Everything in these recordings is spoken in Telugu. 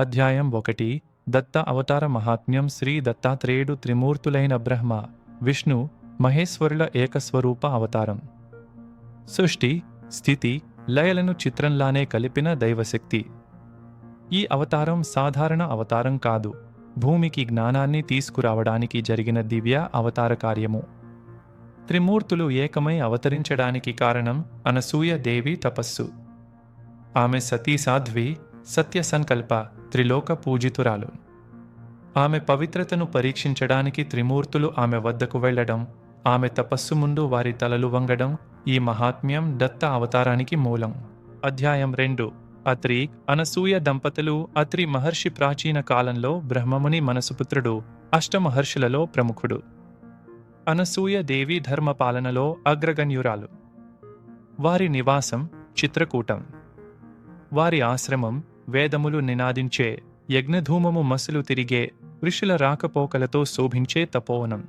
అధ్యాయం ఒకటి. దత్త అవతార మహాత్మ్యం శ్రీ దత్తాత్రేయుడు త్రిమూర్తులైన బ్రహ్మ విష్ణు మహేశ్వరుల ఏకస్వరూప అవతారం. సృష్టి స్థితి లయలను చిత్రంలానే కలిపిన దైవశక్తి. ఈ అవతారం సాధారణ అవతారం కాదు. భూమికి జ్ఞానాన్ని తీసుకురావడానికి జరిగిన దివ్య అవతార కార్యము. త్రిమూర్తులు ఏకమై అవతరించడానికి కారణం అనసూయ దేవి తపస్సు. ఆమె సతీ సాధ్వి సత్య సంకల్ప త్రిలోక పూజితురాలు ఆమె పవిత్రతను పరీక్షించడానికి త్రిమూర్తులు ఆమె వద్దకు వెళ్ళడం ఆమె తపస్సు ముందు వారి తలలు వంగడం ఈ మహాత్మ్యం దత్త అవతారానికి మూలం. అధ్యాయం రెండు. అత్రి అనసూయ దంపతులు అత్రి మహర్షి ప్రాచీన కాలంలో బ్రహ్మముని మనసుపుత్రుడు అష్టమహర్షులలో ప్రముఖుడు. అనసూయ దేవి ధర్మపాలనలో అగ్రగణ్యురాలు. వారి నివాసం చిత్రకూటం. వారి ఆశ్రమం వేదములు నినాదించే యజ్ఞధూమము మసులు తిరిగే ఋషుల రాకపోకలతో శోభించే తపోవనం.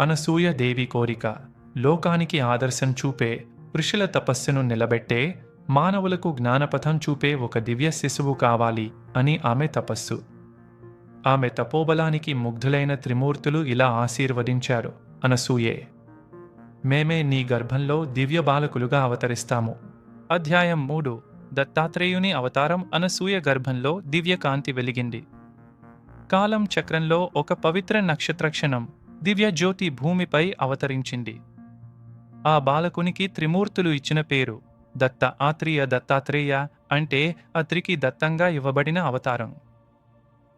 అనసూయ దేవి కోరిక లోకానికి ఆదర్శం చూపే ఋషుల తపస్సును నిలబెట్టే మానవులకు జ్ఞానపథం చూపే ఒక దివ్య శిశువు కావాలి అని ఆమె తపస్సు. ఆమె తపోబలానికి ముగ్ధులైన త్రిమూర్తులు ఇలా ఆశీర్వదించారు అనసూయే. మేమే నీ గర్భంలో దివ్య బాలకులుగా అవతరిస్తాము. అధ్యాయం మూడు. దత్తాత్రేయుని అవతారం అనసూయ గర్భంలో దివ్యకాంతి వెలిగింది. కాలం చక్రంలో ఒక పవిత్ర నక్షత్రక్షణం దివ్య జ్యోతి భూమిపై అవతరించింది. ఆ బాలకునికి త్రిమూర్తులు ఇచ్చిన పేరు దత్త ఆత్రేయ దత్తాత్రేయ అంటే అత్రికి దత్తంగా ఇవ్వబడిన అవతారం.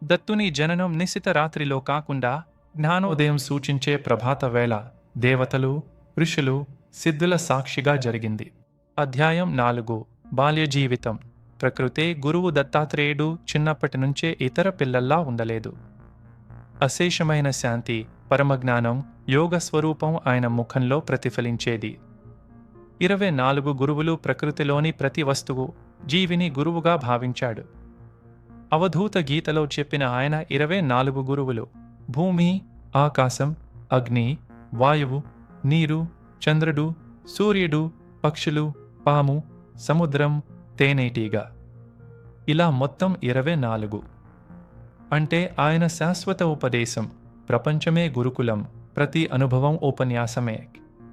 దత్తుని జననం నిశిత రాత్రిలో కాకుండా జ్ఞానోదయం సూచించే ప్రభాత వేళ దేవతలు ఋషులు సిద్ధుల సాక్షిగా జరిగింది. అధ్యాయం నాలుగు. బాల్య జీవితం. ప్రకృతే గురువు దత్తాత్రేయుడు చిన్నప్పటి నుంచే ఇతర పిల్లల్లా ఉండలేదు. అశేషమైన శాంతి పరమజ్ఞానం యోగ స్వరూపం ఆయన ముఖంలో ప్రతిఫలించేది. ఇరవై నాలుగు గురువులు ప్రకృతిలోని ప్రతి వస్తువు జీవిని గురువుగా భావించాడు. అవధూత గీతలో చెప్పిన ఆయన ఇరవై నాలుగు గురువులు భూమి ఆకాశం అగ్ని వాయువు నీరు చంద్రుడు సూర్యుడు పక్షులు పాము సముద్రం తేనెటీగ. ఇలా మొత్తం ఇరవై నాలుగు. అంటే ఆయన శాశ్వత ఉపదేశం ప్రపంచమే గురుకులం ప్రతి అనుభవం ఉపన్యాసమే.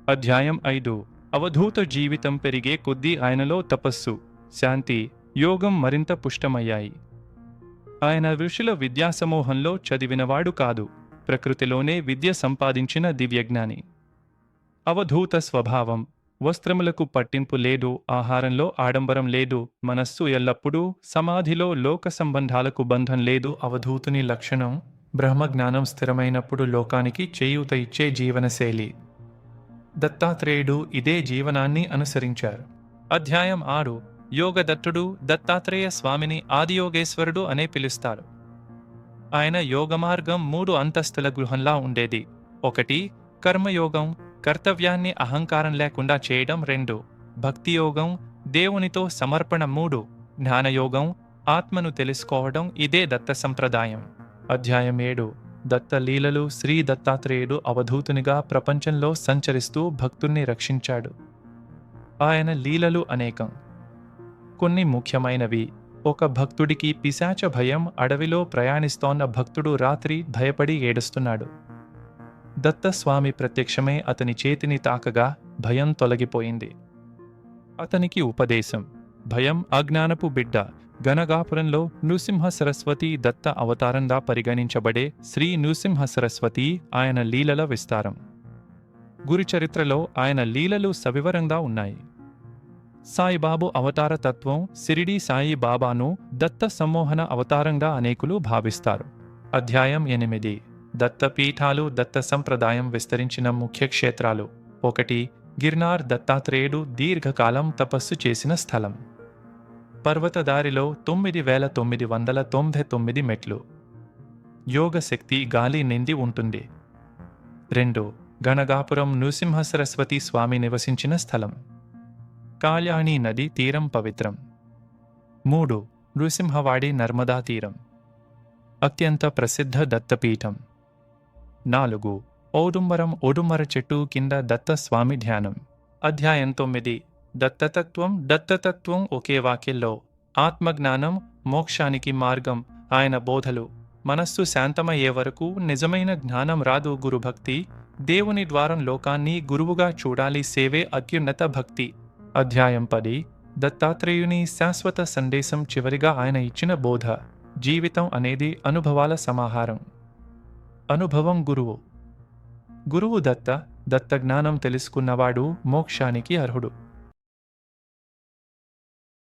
అధ్యాయం ఐదు. అవధూత జీవితం పెరిగే కొద్దీ ఆయనలో తపస్సు శాంతి యోగం మరింత పుష్టమయ్యాయి. ఆయన ఋషుల విద్యాసమూహంలో చదివినవాడు కాదు ప్రకృతిలోనే విద్య సంపాదించిన దివ్యజ్ఞాని. అవధూత స్వభావం వస్త్రములకు పట్టింపు లేదు ఆహారంలో ఆడంబరం లేదు మనస్సు ఎల్లప్పుడూ సమాధిలో లోక సంబంధాలకు బంధం లేదు. అవధూతుని లక్షణం బ్రహ్మజ్ఞానం స్థిరమైనప్పుడు లోకానికి చేయూత ఇచ్చే జీవనశైలి. దత్తాత్రేయుడు ఇదే జీవనాన్ని అనుసరించారు. అధ్యాయం ఆరు యోగదత్తుడు దత్తాత్రేయ స్వామిని ఆదియోగేశ్వరుడు అనే పిలుస్తారు. ఆయన యోగమార్గం మూడు అంతస్తుల గృహంలా ఉండేది. ఒకటి కర్మయోగం కర్తవ్యాన్ని అహంకారం లేకుండా చేయడం రెండు. భక్తియోగం దేవునితో సమర్పణ మూడు. జ్ఞానయోగం ఆత్మను తెలుసుకోవడం ఇదే దత్త సంప్రదాయం. అధ్యాయం ఏడు. దత్త లీలలు శ్రీ దత్తాత్రేయుడు అవధూతునిగా ప్రపంచంలో సంచరిస్తూ భక్తుణ్ణి రక్షించాడు. ఆయన లీలలు అనేకం. కొన్ని ముఖ్యమైనవి. ఒక భక్తుడికి పిశాచ భయం అడవిలో ప్రయాణిస్తోన్న భక్తుడు రాత్రి భయపడి ఏడుస్తున్నాడు. దత్తస్వామి ప్రత్యక్షమే అతని చేతిని తాకగా భయం తొలగిపోయింది అతనికి ఉపదేశం భయం అజ్ఞానపు బిడ్డ గణగాపురంలో నృసింహ సరస్వతి దత్త అవతారంగా పరిగణించబడే శ్రీ నృసింహ సరస్వతి ఆయన లీలల విస్తారం గురు చరిత్రలో ఆయన లీలలు సవివరంగా ఉన్నాయి సాయిబాబు అవతార తత్వం సిరిడి సాయి బాబాను దత్త సమ్మోహన అవతారంగా అనేకులు భావిస్తారు అధ్యాయం ఎనిమిది దత్తపీఠాలు దత్త సంప్రదాయం విస్తరించిన ముఖ్య క్షేత్రాలు. ఒకటి గిర్నార్ దత్తాత్రేయుడు దీర్ఘకాలం తపస్సు చేసిన స్థలం. పర్వతదారిలో తొమ్మిది వేల తొమ్మిది వందల తొంభై తొమ్మిది మెట్లు. యోగశక్తి గాలి నిండి ఉంటుంది. రెండు గణగాపురం నృసింహ సరస్వతి స్వామి నివసించిన స్థలం. కాళ్యాణి నది తీరం పవిత్రం. మూడు నృసింహవాడి నర్మదా తీరం. అత్యంత ప్రసిద్ధ దత్తపీఠం. నాలుగు. ఔడుంబరం ఓడుమర చెట్టు కింద దత్తస్వామి ధ్యానం. అధ్యాయం తొమ్మిది. దత్తతత్వం దత్తతత్వం ఒకే వాక్యంలో. ఆత్మజ్ఞానం మోక్షానికి మార్గం ఆయన బోధలు. మనస్సు శాంతమయ్యే వరకు నిజమైన జ్ఞానం రాదు గురుభక్తి. దేవుని ద్వారం లోకాన్ని గురువుగా చూడాలి సేవే అత్యున్నత భక్తి. అధ్యాయం పది. దత్తాత్రేయుని శాశ్వత సందేశం చివరిగా ఆయన ఇచ్చిన బోధ. జీవితం అనేది అనుభవాల సమాహారం. అనుభవం గురువు. గురువు దత్త దత్త జ్ఞానం తెలుసుకున్నవాడు మోక్షానికి అర్హుడు.